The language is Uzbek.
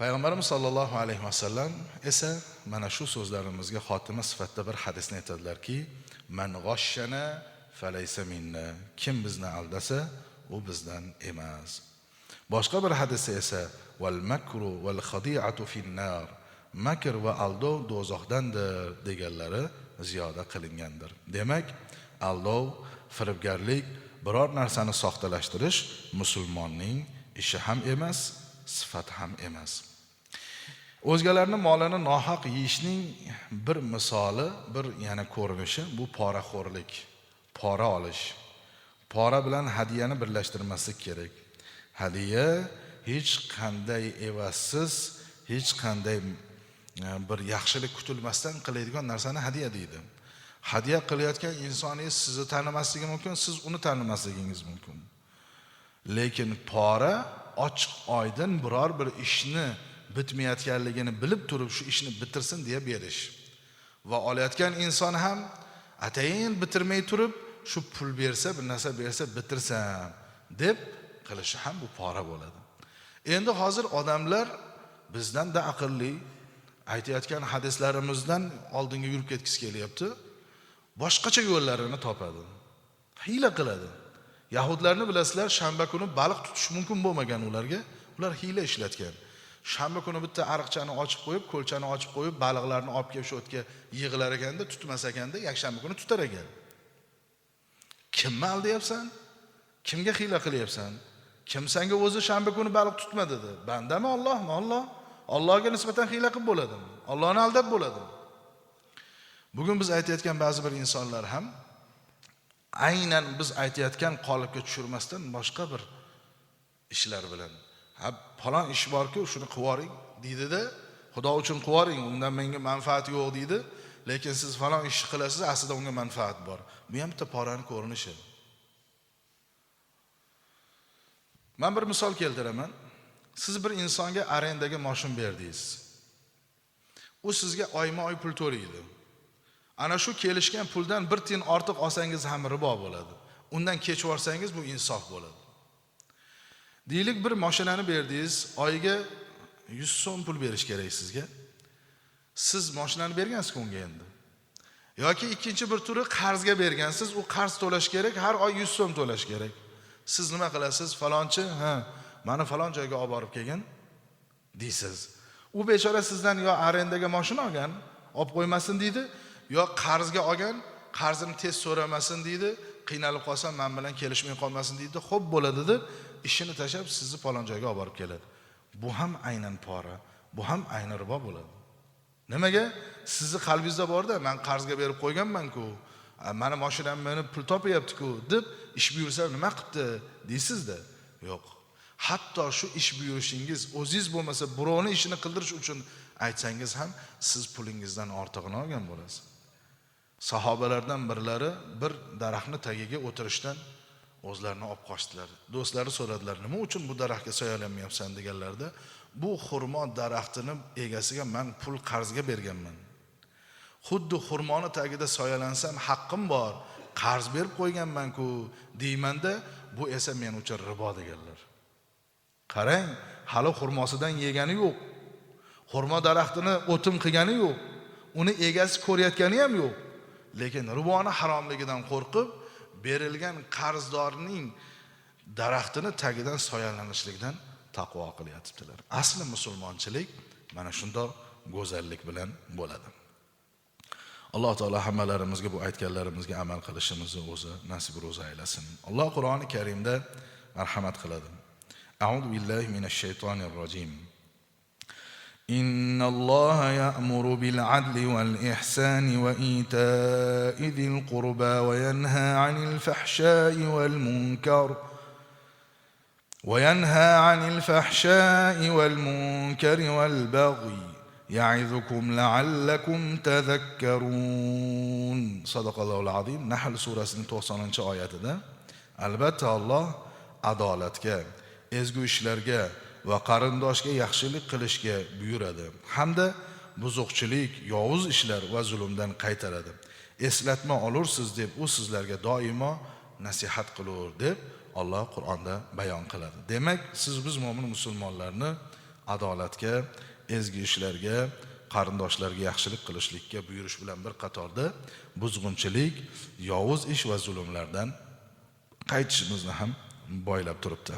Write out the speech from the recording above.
payg'ambarimiz sollallohu alayhi vasallam esa mana shu so'zlarimizga xotima sifatida bir hadisni aytadilarki man g'oshshana falaysa minna. Kim bizni aldasa u bizdan emas. Boshqa bir hadisda esa val makru val xadiatu finnar. Makr va aldov do'zaxdandir deganlari ziyoda qilingandir. Demak aldov firibgarlik biror narsani soxtalashtirish musulmonning ishi ham emas sifat ham emas. O'zgalarni molini nohaq yeyishning bir misoli bir yana ko'rinishi bu poraxo'rlik pora olish. Pora bilan hadyani birlashtirmaslik kerak. Hadya hech qanday evassiz hech qanday e, bir yaxshilik kutilmasdan qiladigan narsani hadya deydi. Hadya qilayotgan insoningiz sizni tanimasligi mumkin siz uni tanimasligingiz mumkin. Lekin pora ochiq oydin biror bir ishni bitmayotganligini bilib turib shu ishni bitirsin deya berish. Va olayotgan inson ham atayin bitirmay turib shu pul bersa bir narsa bersa bitirsam deb qilishi ham bu pora bo'ladi. Endi hozir odamlar bizdanda aqlli aytayotgan hadislarimizdan oldinga yurib ketgisi kelyapti. Boshqacha yo'llarini topadi hiyla qiladi. Yahudlarni bilasizlar shanba kuni baliq tutish mumkin bo'lmagan ularga. Ular hiyla ishlatgan. Shanba kuni bitta ariqchani ochib qo'yib ko'lchani ochib qo'yib baliqlarni olib kelib shu o'tga yig'ilar ekanda tutmas ekanda yakshanba kuni tutar ekan. Kimni aldayapsan kimga hiyla qilyapsan? Kim senga o'zi shanba kuni baliq tutma dedi. Bandami ollohmi olloh ollohga nisbatan hiyla qilib bo'ladimi? Ollohni aldab bo'ladimi? Bugun biz aytayotgan ba'zi bir insonlar ham aynan biz aytayotgan qolipga tushirmasdan boshqa bir ishlar bilan. Ha falon ish borku shuni qilib yuboring deydida xudo uchun qilib yuboring undan menga manfaat yo'q deydi. Lekin siz falon ishni qilasiz aslida unga manfaat bor. Bu ham bitta porani ko'rinishi. Man bir misol keltiraman. Siz bir insonga arendaga moshin berdingiz. U sizga oyma oy pul to'laydi. Ana shu kelishgan puldan bir tiyin ortiq olsangiz ham ribo bo'ladi. Undan kechib yuborsangiz bu insof bo'ladi. Deylik bir moshinani berdingiz oyiga yuz so'm pul berish kerak sizga. Siz moshinani bergansiz unga endi. Yoki ikkinchi bir turi qarzga bergansiz u qarz to'lash kerak har oy yuz so'm to'lash kerak. Siz nima qilasiz? Falonchi ha mani falon joyga olib borib kelgin deysiz. U bechora sizdan yo arendaga moshina olgan olib qo'ymasin deydi yo qarzga olgan qarzini tez so'ramasin deydi qiynalib qolsam man bilan kelishmay qolmasin deydi xo'p bo'ladi deb ishini tashlab sizni falon joyga olib borib keladi. Bu ham aynan pora bu ham ayni ribo bo'ladi. Nimaga? Sizni qalbingizda borda man qarzga berib qo'yganmanku mani moshinam meni pul topyaptiku deb ish buyursa nima qilibdi deysizda? Yo'q. Hatto shu ish buyurishingiz o'zingiz bo'lmasa birovni ishini qildirish uchun aytsangiz ham siz pulingizdan ortig'ini olgan bo'lasiz. Sahobalardan birlari bir daraxtni tagiga o'tirishdan o'zlarini olib qochdilar. Do'stlari so'radilar nima uchun bu daraxtga soyalanmayapsan deganlarida bu xurmo daraxtini egasiga man pul qarzga berganman. Xuddi xurmoni tagida soyalansam haqqim bor qarz berib qo'yganmanku deymanda bu esa men uchun ribo deganlar. Qarang hali xurmosidan yegani yo'q. Xurmo daraxtini o'tin qilgani yo'q. Uni egasi ko'rayotgani ham yo'q. lekin riboni haromligidan qo'rqib berilgan qarzdorning daraxtini tagidan soyalanishlikdan taqvo qilyotibdilar asli musulmonchilik mana shundoq go'zallik bilan bo'ladi alloh taolo hammalarimizga bu aytganlarimizga amal qilishimizni o'zi nasib ro'za aylasin alloh qur'oni karimda marhamat qiladi أعوذ بالله من الشيطان الرجيم إن الله يأمر بالعدل والإحسان وإيتاء ذي القربى وينهى عن الفحشاء والمنكر وينهى عن الفحشاء والمنكر والبغي يعظكم لعلكم تذكرون. صدق الله العظيم نحل سورة 90 oyatida albatta Alloh adolatga ezgu ishlarga va qarindoshga yaxshilik qilishga buyuradi. Hamda buzuqchilik yovuz ishlar va zulmdan qaytaradi. Eslatma olursiz deb u sizlarga doimo nasihat qilur deb Alloh Qur'onda bayon qiladi. Demak siz biz mo'min musulmonlarni adolatga ezgu ishlarga qarindoshlarga yaxshilik qilishlikka buyurish bilan bir qatorda buzg'unchilik yovuz ish va zulmlardan qaytishimizni ham boylab turibdi